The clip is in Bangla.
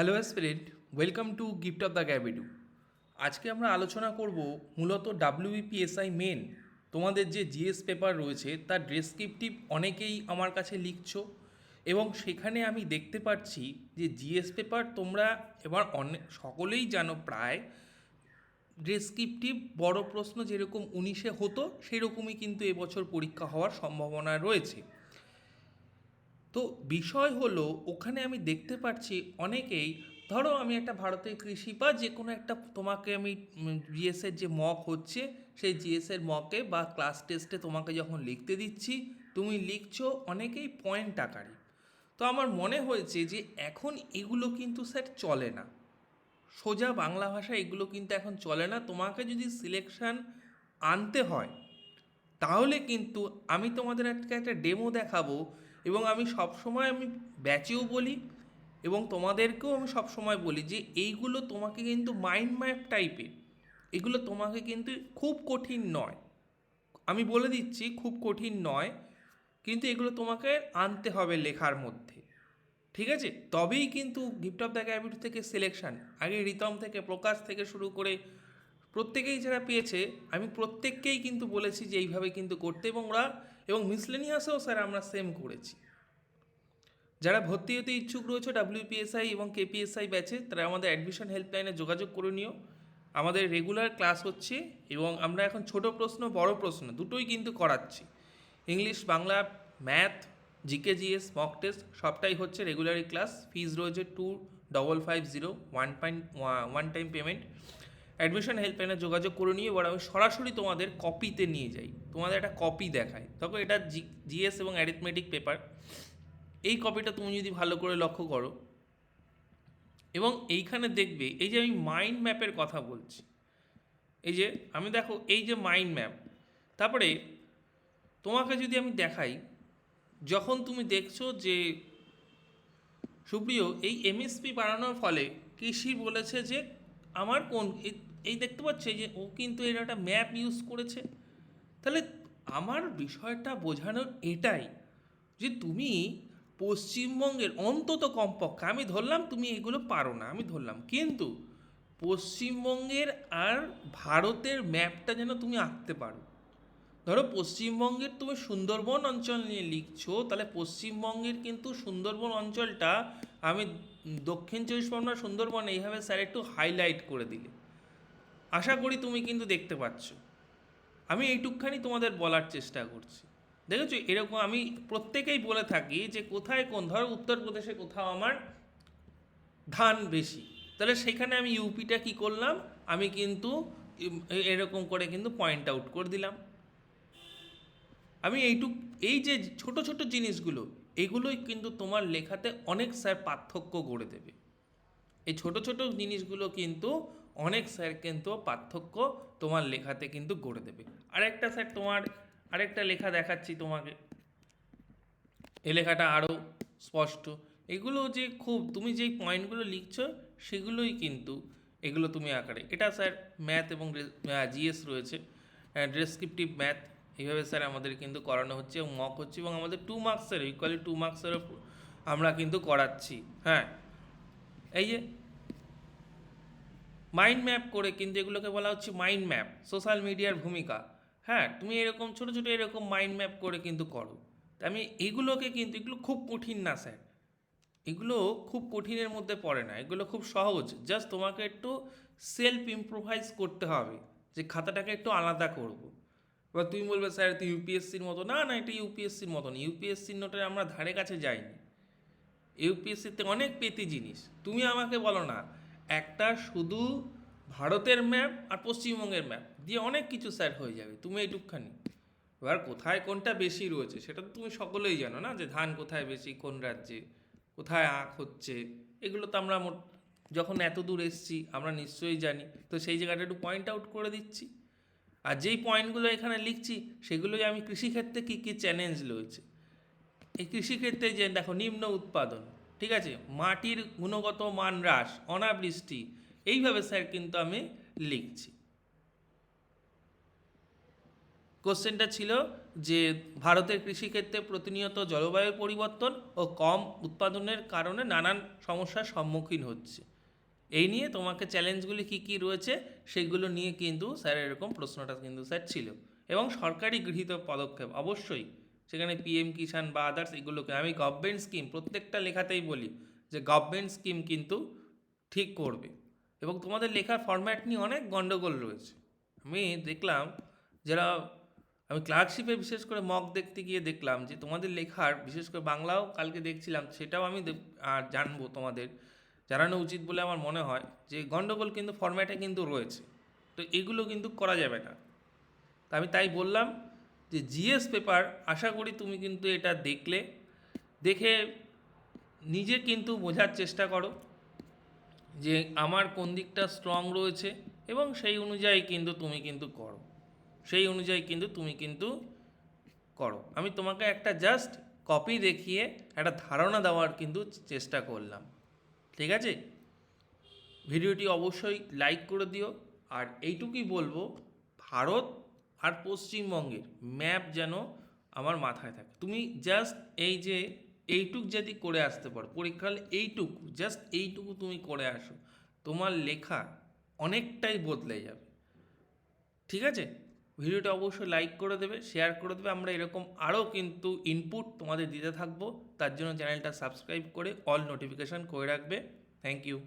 Hello spirit welcome to gift of the গ্যাবিডু আজকে আমরা আলোচনা করব মূলত ডাব্লিউবিপিএসআই মেন তোমাদের যে জিএস পেপার রয়েছে, তার ডেসক্রিপটিভ অনেকেই আমার কাছে লিখছো। এবং সেখানে আমি দেখতে পাচ্ছি যে জিএস পেপার তোমরা এবার অনেক সকলেই জানো প্রায় ডেসক্রিপটিভ বড় প্রশ্ন যেরকম উনিশে হতো, সেরকমই কিন্তু এবছর পরীক্ষা হওয়ার সম্ভাবনা রয়েছে। তো বিষয় হলো, ওখানে আমি দেখতে পাচ্ছি অনেকেই, ধরো আমি একটা ভারতের কৃষি বা যে কোনো একটা তোমাকে আমি জিএসের যে মক হচ্ছে, সেই জিএসের মকে বা ক্লাস টেস্টে তোমাকে যখন লিখতে দিচ্ছি, তুমি লিখছো অনেকেই পয়েন্ট আকারে। তো আমার মনে হয়েছে যে এখন এগুলো কিন্তু স্যার চলে না। সোজা বাংলা ভাষা এগুলো কিন্তু এখন চলে না। তোমাকে যদি সিলেকশন আনতে হয়, তাহলে কিন্তু আমি তোমাদের আজকে একটা ডেমো দেখাবো এবং আমি সবসময় আমি ব্যাচেও বলি এবং তোমাদেরকেও আমি সবসময় বলি যে এইগুলো তোমাকে কিন্তু মাইন্ড ম্যাপ টাইপের এগুলো তোমাকে কিন্তু খুব কঠিন নয়। আমি বলে দিচ্ছি খুব কঠিন নয়, কিন্তু এগুলো তোমাকে আনতে হবে লেখার মধ্যে। ঠিক আছে? তবেই কিন্তু গিফট অফ দ্য গ্যাবিট থেকে সিলেকশন আগে রিতম থেকে প্রকাশ থেকে শুরু করে প্রত্যেকেই যারা পেয়েছে, আমি প্রত্যেককেই কিন্তু বলেছি যে এইভাবে কিন্তু করতে এবং ওরা এবং মিসলেনিয়াসেও স্যার আমরা সেম করেছি। যারা ভর্তি হতে ইচ্ছুক রয়েছে ডাব্লিউপিএসআই এবং কেপিএসআই ব্যাচে তারা আমাদের অ্যাডমিশন হেল্পলাইনে যোগাযোগ করে নিও। আমাদের রেগুলার ক্লাস হচ্ছে এবং আমরা এখন ছোট প্রশ্ন, বড় প্রশ্ন দুটোই কিন্তু করাচ্ছি। English Bangla math GK GS mock test সবটাই হচ্ছে রেগুলারি ক্লাস ফিজ রয়েছে two double five zero one point one time payment admission হেল্পলাইনে যোগাযোগ করে নিয়ে এবার আমি সরাসরি তোমাদের কপিতে নিয়ে যাই। তোমাদের একটা কপি দেখায় তখন এটা জি জিএস এবং অ্যারিথমেটিক পেপার এই কপিটা তুমি যদি ভালো করে লক্ষ্য করো, এবং এইখানে দেখবে এই যে আমি মাইন্ড ম্যাপের কথা বলছি, এই যে আমি দেখো এই যে মাইন্ড ম্যাপ তারপরে তোমাকে যদি আমি দেখাই, যখন তুমি দেখছ যে সুপ্রিয় এই এমএসপি বাড়ানোর ফলে কৃষি বলেছে যে আমার কোন এই- দেখতে পাচ্ছে যে ও কিন্তু এর একটা ম্যাপ ইউজ করেছে। তাহলে আমার বিষয়টা বোঝানোর এটাই যে তুমি পশ্চিমবঙ্গের অন্তত কমপক্ষে, আমি ধরলাম তুমি এগুলো পারো না, আমি ধরলাম। কিন্তু পশ্চিমবঙ্গের আর ভারতের ম্যাপটা যেন তুমি আঁকতে পারো। ধরো পশ্চিমবঙ্গের তুমি সুন্দরবন অঞ্চল নিয়ে লিখছো, তাহলে পশ্চিমবঙ্গের কিন্তু সুন্দরবন অঞ্চলটা আমি দক্ষিণ চব্বিশ পরগনা সুন্দরবন এইভাবে স্যার একটু হাইলাইট করে দিলে। আশা করি তুমি কিন্তু দেখতে পাচ্ছ। আমি এইটুকখানি তোমাদের বলার চেষ্টা করছি। দেখেছ? এরকম আমি প্রত্যেকেই বলে থাকি যে কোথায় কোন, ধরো উত্তরপ্রদেশে কোথাও আমার ধান বেশি। তাহলে সেখানে আমি ইউপিটা কি করলাম? আমি কিন্তু এরকম করে কিন্তু পয়েন্ট আউট করে দিলাম। আমি এইটুক, এই যে ছোট ছোট জিনিসগুলো, এগুলোই কিন্তু তোমার লেখাতে অনেক স্যার পার্থক্য গড়ে দেবে। এই ছোট ছোট জিনিসগুলো কিন্তু অনেক স্যার কিন্তু পার্থক্য তোমার লেখাতে কিন্তু গড়ে দেবে। আরেকটা স্যার তোমার আরেকটা লেখা দেখাচ্ছি তোমাকে। এই লেখাটা আরও স্পষ্ট। এগুলো যে খুব, তুমি যেই পয়েন্টগুলো লিখছো, সেগুলোই কিন্তু এগুলো তুমি আকারে। এটা স্যার ম্যাথ এবং জিএস রয়েছে। ডেসক্রিপটিভ ম্যাথ এইভাবে স্যার আমাদের কিন্তু করানো হচ্ছে এবং মক হচ্ছে এবং আমাদের টু মার্কসের ইকুয়ালি টু মার্কসেরও আমরা কিন্তু করাচ্ছি। হ্যাঁ? এই যে মাইন্ড ম্যাপ করে কিন্তু এগুলোকে বলা হচ্ছে মাইন্ড ম্যাপ সোশ্যাল মিডিয়ার ভূমিকা। হ্যাঁ তুমি এরকম ছোটো ছোটো এরকম মাইন্ড ম্যাপ করে কিন্তু করো। আমি এগুলোকে কিন্তু, এগুলো খুব কঠিন না, স্যার। এগুলো খুব কঠিনের মধ্যে পড়ে না, এগুলো খুব সহজ। জাস্ট তোমাকে একটু সেলফ ইম্প্রোভাইজ করতে হবে যে খাতাটাকে একটু আলাদা করব। এবার তুমি বলবে, স্যার তো ইউপিএসসির মতো। না না, এটা ইউপিএসসির মতন ইউপিএসসির নোটের আমরা ধারে কাছে যাইনি। ইউপিএসসিতে অনেক পেতি জিনিস। তুমি আমাকে বলো না, একটা শুধু ভারতের ম্যাপ আর পশ্চিমবঙ্গের ম্যাপ দিয়ে অনেক কিছু স্যার হয়ে যাবে, তুমি এইটুকখানি। এবার কোথায় কোনটা বেশি রয়েছে সেটা তো তুমি সকলেই জানো না, যে ধান কোথায় বেশি, কোন রাজ্যে, কোথায় আখ হচ্ছে, এগুলো তো আমরা যখন এত দূর এসছি আমরা নিশ্চয়ই জানি। তো সেই জায়গাটা একটু পয়েন্ট আউট করে দিচ্ছি। আর যেই পয়েন্টগুলো এখানে লিখছি সেগুলোই আমি কৃষিক্ষেত্রে কী কী চ্যালেঞ্জ রয়েছে। এই কৃষিক্ষেত্রে যে দেখো নিম্ন উৎপাদন, ঠিক আছে? মাটির গুণগত মান হ্রাস, অনাবৃষ্টি, এইভাবে স্যার কিন্তু আমি লিখছি। কোশ্চেনটা ছিল যে ভারতের কৃষিক্ষেত্রে প্রতিনিয়ত জলবায়ু পরিবর্তন ও কম উৎপাদনের কারণে নানান সমস্যার সম্মুখীন হচ্ছে। এই নিয়ে তোমাকে চ্যালেঞ্জগুলি কী কী রয়েছে সেগুলো নিয়ে কিন্তু স্যার এরকম প্রশ্নটা কিন্তু স্যার ছিল। এবং সরকারি গৃহীত পদক্ষেপ, অবশ্যই। সেখানে পিএম কিষাণ বা আদার্স এগুলোকে। আমি গভর্নমেন্ট স্কিম প্রত্যেকটা লেখাতেই বলি যে গভর্নমেন্ট স্কিম কিন্তু ঠিক করবে। এবং তোমাদের লেখার ফরম্যাট নিয়ে অনেক গণ্ডগোল রয়েছে। আমি দেখলাম যারা, আমি ক্লার্কশিপে বিশেষ করে মক দেখতে গিয়ে দেখলাম যে তোমাদের লেখার, বিশেষ করে বাংলাও কালকে দেখছিলাম, সেটাও আমি আর জানব তোমাদের, জানানো উচিত বলে আমার মনে হয় যে গণ্ডগোল কিন্তু ফরম্যাটে কিন্তু রয়েছে। তো এগুলো কিন্তু করা যাবে না। তা আমি তাই বললাম যে জিএস পেপার, আশা করি তুমি কিন্তু এটা দেখলে। দেখে নিজে কিন্তু বোঝার চেষ্টা করো যে আমার কোন দিকটা স্ট্রং রয়েছে এবং সেই অনুযায়ী কিন্তু তুমি কিন্তু করো। সেই অনুযায়ী কিন্তু তুমি কিন্তু করো। আমি তোমাকে একটা জাস্ট কপি দেখিয়ে একটা ধারণা দেওয়ার কিন্তু চেষ্টা করলাম। ঠিক আছে? ভিডিওটি অবশ্যই লাইক করে দিও। আর এইটুকুই বলব, ভারত আর পশ্চিমবঙ্গের ম্যাপ যেন আমার মাথায় থাকে। তুমি জাস্ট এই যে এইটুক যদি করে আসতে পারো পরীক্ষা হলে এইটুকু জাস্ট এইটুকু তুমি করে আসো, তোমার লেখা অনেকটাই বদলে যাবে। ঠিক আছে? ভিডিওটা অবশ্যই লাইক করে দেবে শেয়ার করে দেবে, আমরা এরকম আরও কিন্তু ইনপুট তোমাদের দিতে থাকব। তার জন্য চ্যানেলটা সাবস্ক্রাইব করে অল নোটিফিকেশান করে রাখবে। Thank you